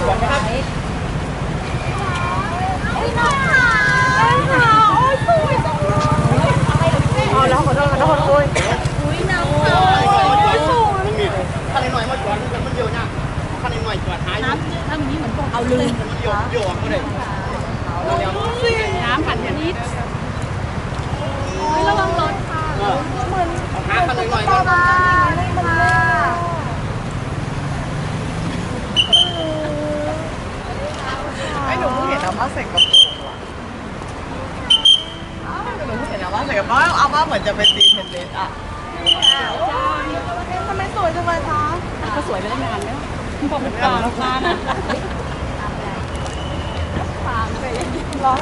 สวยไหมครับ อ๋อแล้วขอโทษขอโทษโอ้ย มันมีคันหน่อยมาจอดกันมันเยอะนะคันหน่อยจอดหายน้ำ ถ้ามีเหมือนพวกเอาลืม มันเยอะเยอะก็ได้ น้ำผัดนิดระวังรถค่ะ หาคันหน่อยก่อน ไอ้หนูเพิ่งเห็นอาม่าใส่กระโปรงว่ะอ้าวหนูเพิ่งเห็นอาม่าใส่กระโปรงอาม่าเหมือนจะเป็นตีเทนนิสอะทำไม สวยจังเลยคะก็สวยไปได้นานแล้วพอเป็นปลาปลานะร้อน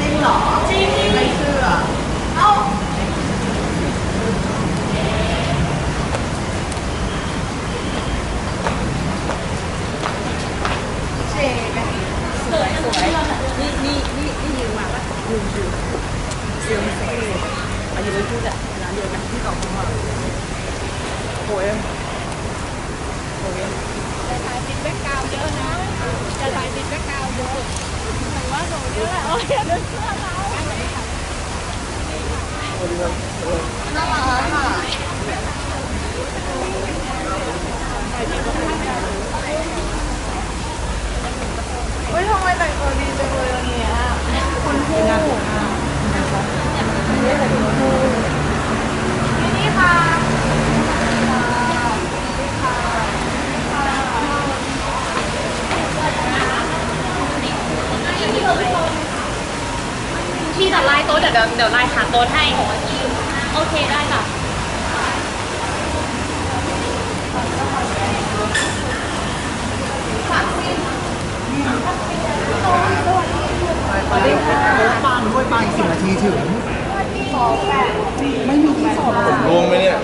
จริงเหรอจริงไม่เชื่อเอ้าเชไหมสวยสวย นี่นี่นี่นี่ยืมมาปะยืมยืมยืมสิอายุเลยพูดอะร้านเดียวกันที่เก่าของเราโอ้ยจะถ่ายติดแบ็กกราวเยอะนะจะถ่ายติดแบ็กกราวเยอะแต่ว่าหนูนี่แหละโอ้ยอย่าดึงเสื้อเราน่ารักอะเฮ้ยทำไมแต่งตัวดีจังเลยวันเนี้ยคุณผู้นี่ค่ะพี่จะไล่โต๊ะเดี๋ยวเดี๋ยวเดี๋ยวไล่หาโต๊ะให้ โอเคได้ ค่ะปังด้วยปังสิบนาทีถึงรวมไหมเนี่ย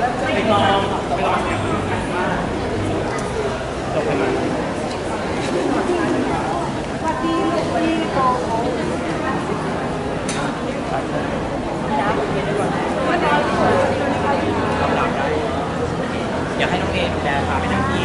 อยากให้น้องเอดูแลพาไปนั่งที่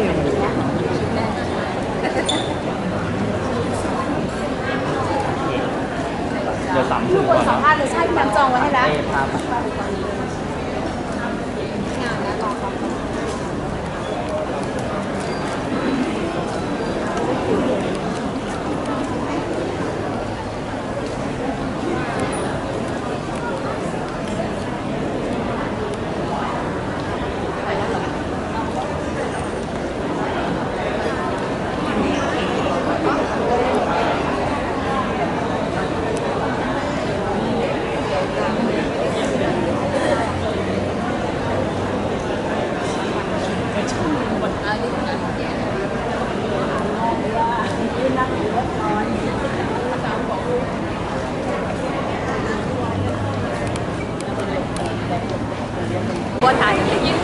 เดี๋ยวนี้แน่นเดี๋ยวสามถึงคก่อนนสัมเนาะภาษณ์เลยใช่ยังจองไว้ให้แล้วเอ๊ะพาไป งานแล้วรอครับ ว่าถ่ายยิ้ม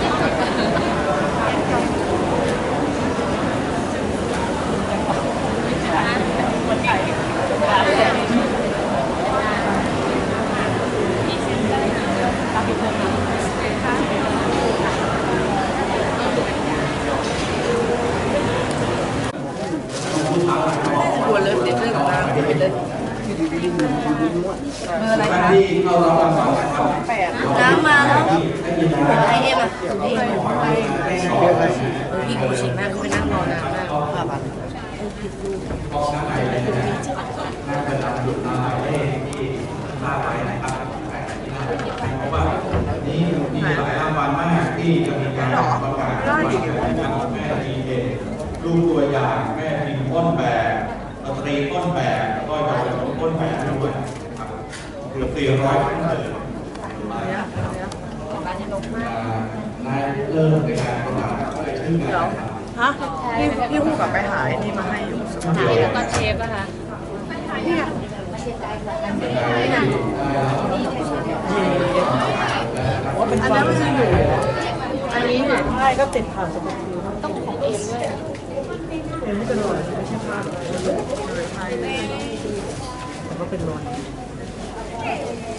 กลัวเลิฟเด็ดเรื่องของเราเป็นเลยเบอร์อะไรคะ ที่เข้ารับรางวัลนะครับ แปด น้ำมาแล้ว ให้ยินดี ไอเอ็มอะพี่ สอง พี่กูชิงมากเขาไปนั่งรอนานมาก ค่ะบัตร กองน้ำไหลน่าจะนำหยุดมาหมายเลขที่ห้าไว้นะครับเพราะว่านี้มีหลายรางวัลมากที่จะมีการประกาศรางวัลแม่ดีเด่นลูกตัวอย่างแม่พิมพ์ต้นแบบสตรีต้นแบบแล้วก็เยาวชนต้นแบบด้วยเกือบสี่ร้อยท่านเลยนายเริ่มในการประกาศรายชื่อกันนะครับฮะ พี่พี่พูดกับไปหาไอ้นี่มาให้อยู่สมัครไหนแล้วก็เชฟอะคะว่าเป็นอันนั้นมันจะอยู่อันนี้เนี่ยใช่ก็ติดผ่านสมัครต้องของเอ็มด้วยเอ็มไม่เป็นรอยไม่ใช่ผ้าใช่แต่ก็เป็นรอย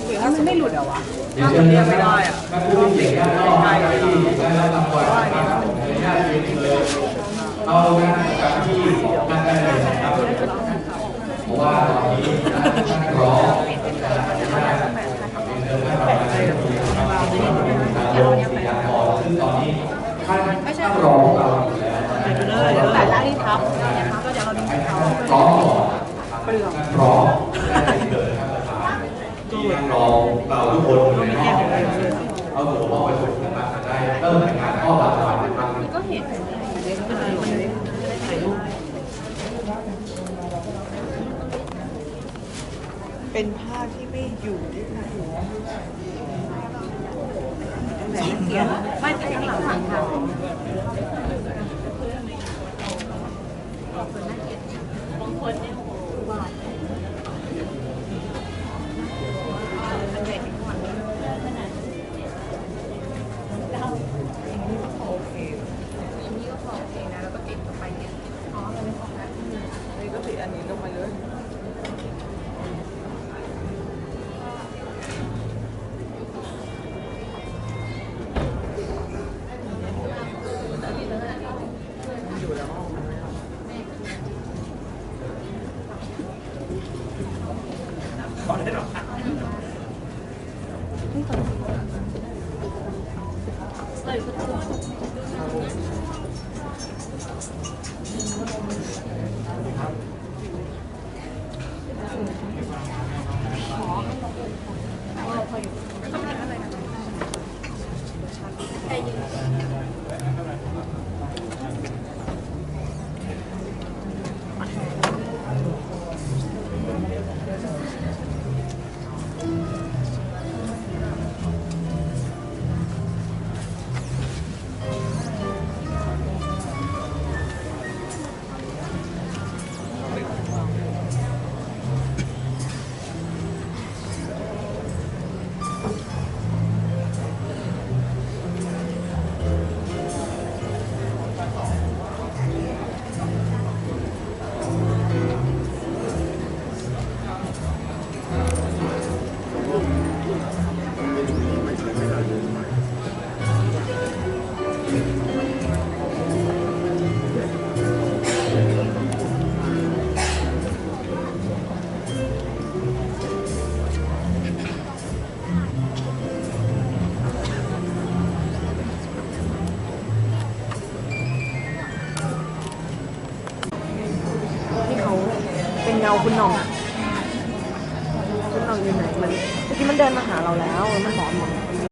หรือถ้ามันไม่หลุดอะวะเดี๋ยวเชิญนะครับท่านผู้มีเกียรติด้านนอกนะครับที่ได้รับรางวัลนะครับขออนุญาตเรีย เชิญเอางานประจำที่นั่นได้เลยนะครับเพราะว่าตอนนี้ท่านรองเป็นเดิมท่านรองนายนะครับนายกปิยากรซึ่งตอนนี้ท่านท่านรองของเราอยู่แล้วนะครับแต่ละที่ทับก็จะเราดิ้งเขาร้องก่อนท่านร้องที่ท่านรองเราทุกคนอยู่ในห้องเอาตัวห้องไปฝึกนะครับจะได้เริ่มในการมอบรางวัลนะครับก็เห็น เป็นผ้าที่ไม่อยู่ด้วยไหนไม่แต่ข้างหลังค่ะ